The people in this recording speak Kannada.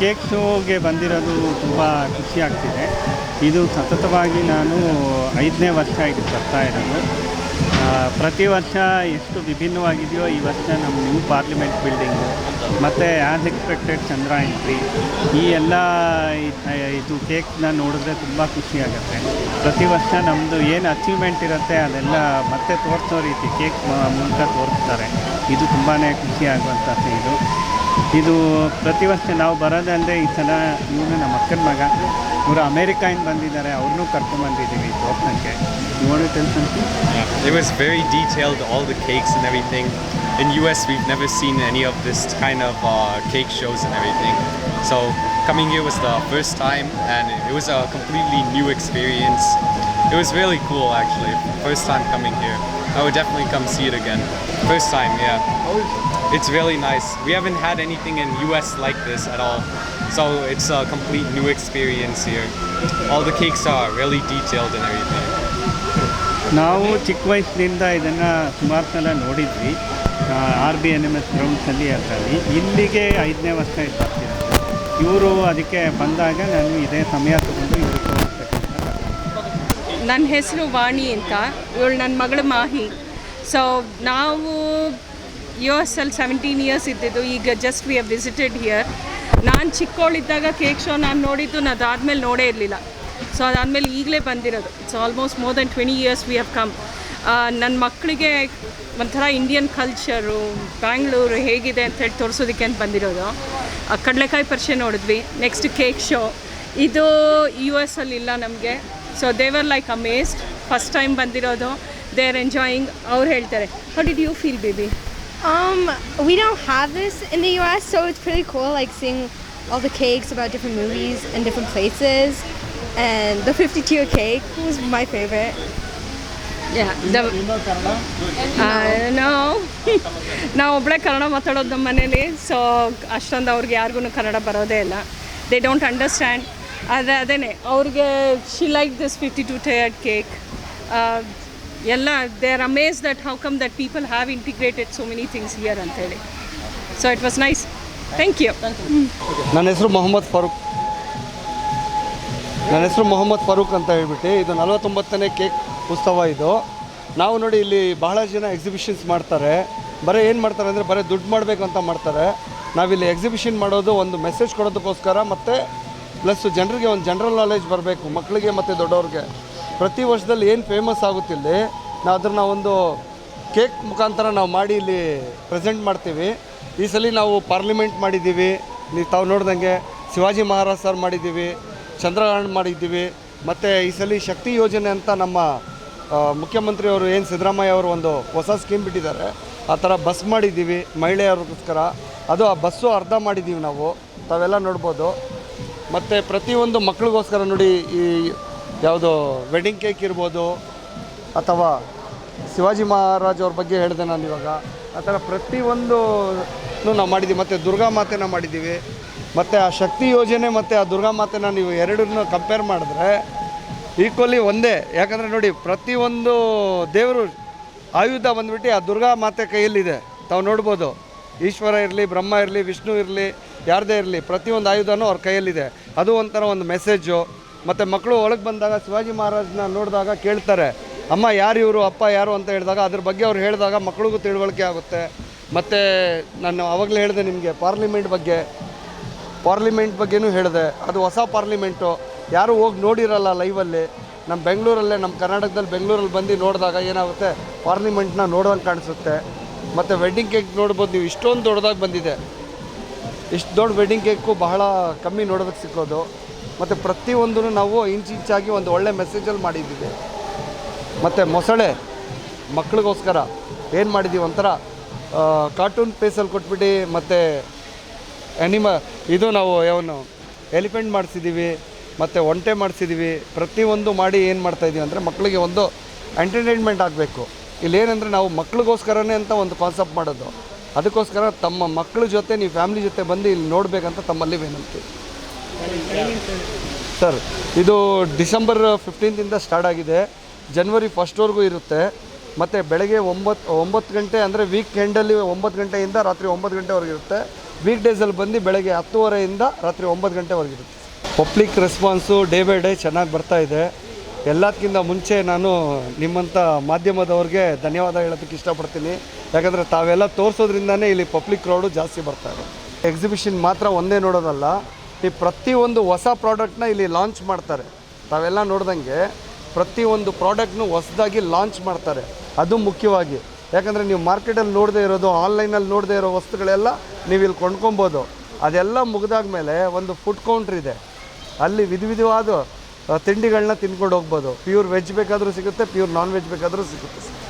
ಕೇಕ್ ಶೋಗೆ ಬಂದಿರೋದು ತುಂಬ ಖುಷಿ ಆಗ್ತಿದೆ. ಇದು ಸತತವಾಗಿ ನಾನು ಐದನೇ ವರ್ಷ ಇದು ಬರ್ತಾ ಇರೋದು. ಪ್ರತಿ ವರ್ಷ ಎಷ್ಟು ವಿಭಿನ್ನವಾಗಿದೆಯೋ ಈ ವರ್ಷ ನಮ್ಮ ನ್ಯೂ ಪಾರ್ಲಿಮೆಂಟ್ ಬಿಲ್ಡಿಂಗು, ಮತ್ತು ಆ್ಯಸ್ ಎಕ್ಸ್ಪೆಕ್ಟೆಡ್ ಚಂದ್ರ ಎಂಟ್ರಿ ಈ ಎಲ್ಲ ಇದು ಕೇಕ್ನ ನೋಡಿದ್ರೆ ತುಂಬ ಖುಷಿ ಆಗುತ್ತೆ. ಪ್ರತಿ ವರ್ಷ ನಮ್ಮದು ಏನು ಅಚೀವ್ಮೆಂಟ್ ಇರುತ್ತೆ ಅದೆಲ್ಲ ಮತ್ತೆ ತೋರಿಸೋ ರೀತಿ ಕೇಕ್ ಮೂಲಕ ತೋರಿಸ್ತಾರೆ. ಇದು ತುಂಬಾ ಖುಷಿ ಆಗುವಂಥದ್ದು ಇದು. ಇದು ಪ್ರತಿ ವರ್ಷ ನಾವು ಬರೋದಂದರೆ ಈ ಸಲ ಇವನು ನಮ್ಮ ಅಕ್ಕನ ಮಗ, ಇವರು ಅಮೇರಿಕಾಯಿಂದ ಬಂದಿದ್ದಾರೆ, ಅವ್ರನ್ನು ಕರ್ಕೊಂಬಂದಿದ್ದೀವಿ ಸ್ವಪ್ನಕ್ಕೆ. ನೋಡಿ ತಿಳ್ಕೊಂತೀವಿ it was very detailed all the cakes in everything in U S we've never seen any of this kind of cake shows in everything so coming you was the first time and it was a completely new experience it was very cool actually first time coming here I would definitely come see it again. First time, yeah. It's really nice. We haven't had anything in US like this at all. So it's a complete new experience here. All the cakes are really detailed and everything. ನಾವು ಚಿಕ್ಕ ವಯಸ್ಸಿನಿಂದ ಇದನ್ನು ಸುಮಾರು ಸಲ ನೋಡಿದ್ವಿ R B N M S ಗ್ರೌಂಡ್ಸಲ್ಲಿ ಅದರಲ್ಲಿ ಇಲ್ಲಿಗೆ ಐದನೇ ವರ್ಷ ಇದು ಬರ್ತಿರೋದು ಇವರು ಅದಕ್ಕೆ ಬಂದಾಗ ನಾನು ಇದೇ ಸಮಯ ನನ್ನ ಹೆಸರು ವಾಣಿ ಅಂತ, ಇವಳು ನನ್ನ ಮಗಳು ಮಾಹಿ. ಸೊ ನಾವು ಯು ಎಸ್ ಅಲ್ಲಿ ಸೆವೆಂಟೀನ್ ಇಯರ್ಸ್ ಇದ್ದಿದ್ದು, ಈಗ just we have visited here ನಾನು ಚಿಕ್ಕವಳಿದ್ದಾಗ ಕೇಕ್ ಶೋ ನಾನು ನೋಡಿದ್ದು, ನಾನು ಅದಾದಮೇಲೆ ನೋಡೇ ಇರಲಿಲ್ಲ. ಸೊ ಅದಾದಮೇಲೆ ಈಗಲೇ ಬಂದಿರೋದು. So almost more than twenty years we have come ನನ್ನ ಮಕ್ಕಳಿಗೆ ಒಂಥರ ಇಂಡಿಯನ್ ಕಲ್ಚರು ಬ್ಯಾಂಗ್ಳೂರು ಹೇಗಿದೆ ಅಂತ ಹೇಳಿ ತೋರಿಸೋದಕ್ಕೆ ಅಂತ ಬಂದಿರೋದು. ಕಡಲೆಕಾಯಿ ಪರಿಷೆ ನೋಡಿದ್ವಿ. ನೆಕ್ಸ್ಟ್ ಕೇಕ್ ಶೋ ಇದು ಯು ಎಸ್ ಅಲ್ಲಿ ಇಲ್ಲ ನಮಗೆ. So they were like amazed first time ಬಂದಿರೋದು ದೇ ಆರ್ ಎಂಜಾಯಿಂಗ್ ಅವ್ರು ಹೇಳ್ತಾರೆ how did you feel baby Um, we don't have this in the U.S., so it's pretty cool, like seeing all the cakes about different movies and different places. And the 52 cake was my favorite. ನಾವು ನಾವು ಒಬ್ಬಳೇ ಕನ್ನಡ ಮಾತಾಡೋದು ನಮ್ಮ ಮನೇಲಿ ಸೊ ಅಷ್ಟೊಂದು ಅವ್ರಿಗೆ ಯಾರಿಗೂ ಕನ್ನಡ ಬರೋದೇ ಇಲ್ಲ ದೇ ಡೋಂಟ್ ಅಂಡರ್ಸ್ಟ್ಯಾಂಡ್ ಆದರೆ ಅದೇನೆ. ಅವ್ರಿಗೆ she like this fifty two tiered cake ಎಲ್ಲ they are amaze that how come that people have integrated so many things here ಅಂತ ಹೇಳಿ. So it was nice thank you ನನ್ನ ಹೆಸರು ಮೊಹಮ್ಮದ್ ಫಾರೂಕ್. ನನ್ನ ಹೆಸರು ಮೊಹಮ್ಮದ್ ಫಾರೂಕ್ ಅಂತ ಹೇಳ್ಬಿಟ್ಟು ಇದು ನಲವತ್ತೊಂಬತ್ತನೇ ಕೇಕ್ ಉತ್ಸವ ಇದು. ನಾವು ನೋಡಿ ಇಲ್ಲಿ ಬಹಳ ಜನ ಎಕ್ಸಿಬಿಷನ್ಸ್ ಮಾಡ್ತಾರೆ. ಬರೀ ಏನು ಮಾಡ್ತಾರೆ ಅಂದರೆ ಬರೀ ದುಡ್ಡು ಮಾಡಬೇಕು ಅಂತ ಮಾಡ್ತಾರೆ. ನಾವಿಲ್ಲಿ ಎಕ್ಸಿಬಿಷನ್ ಮಾಡೋದು ಒಂದು ಮೆಸೇಜ್ ಕೊಡೋದಕ್ಕೋಸ್ಕರ ಮತ್ತು ಪ್ಲಸ್ ಜನರಿಗೆ ಒಂದು ಜನರಲ್ ನಾಲೆಜ್ ಬರಬೇಕು ಮಕ್ಕಳಿಗೆ ಮತ್ತು ದೊಡ್ಡವ್ರಿಗೆ. ಪ್ರತಿ ವರ್ಷದಲ್ಲಿ ಏನು ಫೇಮಸ್ ಆಗುತ್ತಿಲ್ಲಿ, ನಾವು ಅದನ್ನು ಒಂದು ಕೇಕ್ ಮುಖಾಂತರ ನಾವು ಮಾಡಿ ಇಲ್ಲಿ ಪ್ರೆಸೆಂಟ್ ಮಾಡ್ತೀವಿ. ಈ ಸಲ ನಾವು ಪಾರ್ಲಿಮೆಂಟ್ ಮಾಡಿದ್ದೀವಿ. ನೀವು ತಾವು ನೋಡ್ದಂಗೆ ಶಿವಾಜಿ ಮಹಾರಾಜ್ ಸರ್ ಮಾಡಿದ್ದೀವಿ ಚಂದ್ರಗ್ರಹಣ ಮಾಡಿದ್ದೀವಿ, ಮತ್ತು ಈ ಸಲ ಶಕ್ತಿ ಯೋಜನೆ ಅಂತ ನಮ್ಮ ಮುಖ್ಯಮಂತ್ರಿಯವರು ಏನು ಸಿದ್ದರಾಮಯ್ಯ ಅವರು ಒಂದು ಹೊಸ ಸ್ಕೀಮ್ ಬಿಟ್ಟಿದ್ದಾರೆ. ಆ ಥರ ಬಸ್ ಮಾಡಿದ್ದೀವಿ ಮಹಿಳೆಯರಿಗೋಸ್ಕರ. ಅದು ಆ ಬಸ್ಸು ಅರ್ಧ ಮಾಡಿದ್ದೀವಿ ನಾವು, ತಾವೆಲ್ಲ ನೋಡ್ಬೋದು. ಮತ್ತು ಪ್ರತಿಯೊಂದು ಮಕ್ಕಳಿಗೋಸ್ಕರ ನೋಡಿ ಈ ಯಾವುದು ವೆಡ್ಡಿಂಗ್ ಕೇಕ್ ಇರ್ಬೋದು ಅಥವಾ ಶಿವಾಜಿ ಮಹಾರಾಜ್ ಅವ್ರ ಬಗ್ಗೆ ಹೇಳಿದೆ ನಾನು ಇವಾಗ. ಆ ಥರ ಪ್ರತಿಯೊಂದು ನಾವು ಮಾಡಿದ್ದೀವಿ. ಮತ್ತು ದುರ್ಗಾ ಮಾತೆನ ಮಾಡಿದ್ದೀವಿ. ಮತ್ತು ಆ ಶಕ್ತಿ ಯೋಜನೆ ಮತ್ತು ಆ ದುರ್ಗಾ ಮಾತೆನ ನೀವು ಎರಡನ್ನೂ ಕಂಪೇರ್ ಮಾಡಿದ್ರೆ ಈಕ್ವಲಿ ಒಂದೇ. ಯಾಕಂದರೆ ನೋಡಿ, ಪ್ರತಿಯೊಂದು ದೇವರು ಆಯುಧ ಬಂದ್ಬಿಟ್ಟು ಆ ದುರ್ಗಾ ಮಾತೆ ಕೈಯಲ್ಲಿದೆ. ತಾವು ನೋಡ್ಬೋದು. ಈಶ್ವರ ಇರಲಿ, ಬ್ರಹ್ಮ ಇರಲಿ, ವಿಷ್ಣು ಇರಲಿ, ಯಾರದೇ ಇರಲಿ, ಪ್ರತಿಯೊಂದು ಆಯುಧನೂ ಅವ್ರ ಕೈಯಲ್ಲಿದೆ. ಅದು ಒಂಥರ ಒಂದು ಮೆಸೇಜು ಮತ್ತು ಮಕ್ಕಳು ಒಳಗೆ ಬಂದಾಗ ಶಿವಾಜಿ ಮಹಾರಾಜನ ನೋಡಿದಾಗ ಕೇಳ್ತಾರೆ, ಅಮ್ಮ, ಯಾರು ಇವರು? ಅಪ್ಪ ಯಾರು? ಅಂತ ಹೇಳಿದಾಗ ಅದ್ರ ಬಗ್ಗೆ ಅವ್ರು ಹೇಳಿದಾಗ ಮಕ್ಕಳಿಗೂ ತಿಳುವಳಿಕೆ ಆಗುತ್ತೆ. ಮತ್ತು ನಾನು ಅವಾಗಲೇ ಹೇಳಿದೆ ನಿಮಗೆ ಪಾರ್ಲಿಮೆಂಟ್ ಬಗ್ಗೆ. ಪಾರ್ಲಿಮೆಂಟ್ ಬಗ್ಗೆನೂ ಹೇಳಿದೆ. ಅದು ಹೊಸ ಪಾರ್ಲಿಮೆಂಟು ಯಾರೂ ಹೋಗಿ ನೋಡಿರಲ್ಲ ಲೈವಲ್ಲಿ ನಮ್ಮ ಬೆಂಗಳೂರಲ್ಲೇ ನಮ್ಮ ಕರ್ನಾಟಕದಲ್ಲಿ ಬೆಂಗಳೂರಲ್ಲಿ ಬಂದು ನೋಡಿದಾಗ ಏನಾಗುತ್ತೆ? ಪಾರ್ಲಿಮೆಂಟ್ನ ನೋಡೋಂಗೆ ಕಾಣಿಸುತ್ತೆ. ಮತ್ತು ವೆಡ್ಡಿಂಗ್ ಕೇಕ್ ನೋಡ್ಬೋದು ನೀವು. ಇಷ್ಟೊಂದು ದೊಡ್ಡದಾಗಿ ಬಂದಿದೆ. ಇಷ್ಟು ದೊಡ್ಡ ವೆಡ್ಡಿಂಗ್ ಕೇಕು ಬಹಳ ಕಮ್ಮಿ ನೋಡೋದಕ್ಕೆ ಸಿಕ್ಕೋದು. ಮತ್ತು ಪ್ರತಿಯೊಂದೂ ನಾವು ಇಂಚಿಂಚಾಗಿ ಒಂದು ಒಳ್ಳೆ ಮೆಸೇಜಲ್ಲಿ ಮಾಡಿದ್ದೀವಿ. ಮತ್ತು ಮೊಸಳೆ, ಮಕ್ಳಿಗೋಸ್ಕರ ಏನು ಮಾಡಿದ್ದೀವಿ ಒಂಥರ ಕಾರ್ಟೂನ್ ಪೇಸಲ್ಲಿ ಕೊಟ್ಬಿಟ್ಟು ಮತ್ತು ಎನಿಮ ಇದು ನಾವು ಯಾವನು ಎಲಿಫೆಂಟ್ ಮಾಡಿಸಿದ್ದೀವಿ, ಮತ್ತು ಒಂಟೆ ಮಾಡಿಸಿದ್ದೀವಿ. ಪ್ರತಿಯೊಂದು ಮಾಡಿ ಏನು ಮಾಡ್ತಾಯಿದ್ದೀವಿ ಅಂದರೆ ಮಕ್ಕಳಿಗೆ ಒಂದು ಎಂಟರ್ಟೈನ್ಮೆಂಟ್ ಆಗಬೇಕು. ಇಲ್ಲೇನೆಂದರೆ ನಾವು ಮಕ್ಳಿಗೋಸ್ಕರನೇ ಅಂತ ಒಂದು ಕಾನ್ಸೆಪ್ಟ್ ಮಾಡೋದು. ಅದಕ್ಕೋಸ್ಕರ ತಮ್ಮ ಮಕ್ಕಳ ಜೊತೆ ನೀವು ಫ್ಯಾಮಿಲಿ ಜೊತೆ ಬಂದು ಇಲ್ಲಿ ನೋಡಬೇಕಂತ ತಮ್ಮಲ್ಲಿ ವಿನಂತಿ. ಸರ್ ಇದು ಡಿಸೆಂಬರ್ ಫಿಫ್ಟೀನ್ತಿಂದ ಸ್ಟಾರ್ಟ್ ಆಗಿದೆ. ಜನ್ವರಿ ಫಸ್ಟ್ವರೆಗೂ ಇರುತ್ತೆ. ಮತ್ತು ಬೆಳಗ್ಗೆ ಒಂಬತ್ತು ಒಂಬತ್ತು ಗಂಟೆ ಅಂದರೆ ವೀಕ್ ಎಂಡಲ್ಲಿ ಒಂಬತ್ತು ಗಂಟೆಯಿಂದ ರಾತ್ರಿ ಒಂಬತ್ತು ಗಂಟೆವರೆಗೆ ಇರುತ್ತೆ. ವೀಕ್ ಡೇಸಲ್ಲಿ ಬಂದು ಬೆಳಗ್ಗೆ ಹತ್ತುವರೆಯಿಂದ ರಾತ್ರಿ ಒಂಬತ್ತು ಗಂಟೆವರೆಗಿರುತ್ತೆ public response day by day ಚೆನ್ನಾಗಿ ಬರ್ತಾ ಇದೆ. ಎಲ್ಲದಕ್ಕಿಂತ ಮುಂಚೆ ನಾನು ನಿಮ್ಮಂಥ ಮಾಧ್ಯಮದವ್ರಿಗೆ ಧನ್ಯವಾದ ಹೇಳೋದಕ್ಕೆ ಇಷ್ಟಪಡ್ತೀನಿ. ಯಾಕಂದರೆ ತಾವೆಲ್ಲ ತೋರಿಸೋದ್ರಿಂದನೇ ಇಲ್ಲಿ ಪಬ್ಲಿಕ್ ಕ್ರೌಡು ಜಾಸ್ತಿ ಬರ್ತಾರೆ ಎಕ್ಸಿಬಿಷನ್ ಮಾತ್ರ ಒಂದೇ ನೋಡೋದಲ್ಲ, ಈ ಪ್ರತಿಯೊಂದು ಹೊಸ ಪ್ರಾಡಕ್ಟ್ನ ಇಲ್ಲಿ ಲಾಂಚ್ ಮಾಡ್ತಾರೆ. ತಾವೆಲ್ಲ ನೋಡ್ದಂಗೆ ಪ್ರತಿಯೊಂದು ಪ್ರಾಡಕ್ಟ್ನು ಹೊಸದಾಗಿ ಲಾಂಚ್ ಮಾಡ್ತಾರೆ. ಅದು ಮುಖ್ಯವಾಗಿ. ಯಾಕಂದರೆ ನೀವು ಮಾರ್ಕೆಟಲ್ಲಿ ನೋಡದೇ ಇರೋದು ಆನ್ಲೈನಲ್ಲಿ ನೋಡದೇ ಇರೋ ವಸ್ತುಗಳೆಲ್ಲ ನೀವು ಇಲ್ಲಿ ಕೊಂಡ್ಕೊಬೋದು. ಅದೆಲ್ಲ ಮುಗಿದಾದ್ಮೇಲೆ ಒಂದು ಫುಡ್ ಕೌಂಟ್ರ್ ಇದೆ. ಅಲ್ಲಿ ವಿಧ ವಿಧವಾದ ತಿಂಡಿಗಳನ್ನ ತಿನ್ಕೊಂಡು ಹೋಗ್ಬೋದು. ಪ್ಯೂರ್ ವೆಜ್ ಬೇಕಾದರೂ ಸಿಗುತ್ತೆ ಪ್ಯೂರ್ ನಾನ್ ವೆಜ್ ಬೇಕಾದರೂ ಸಿಗುತ್ತೆ.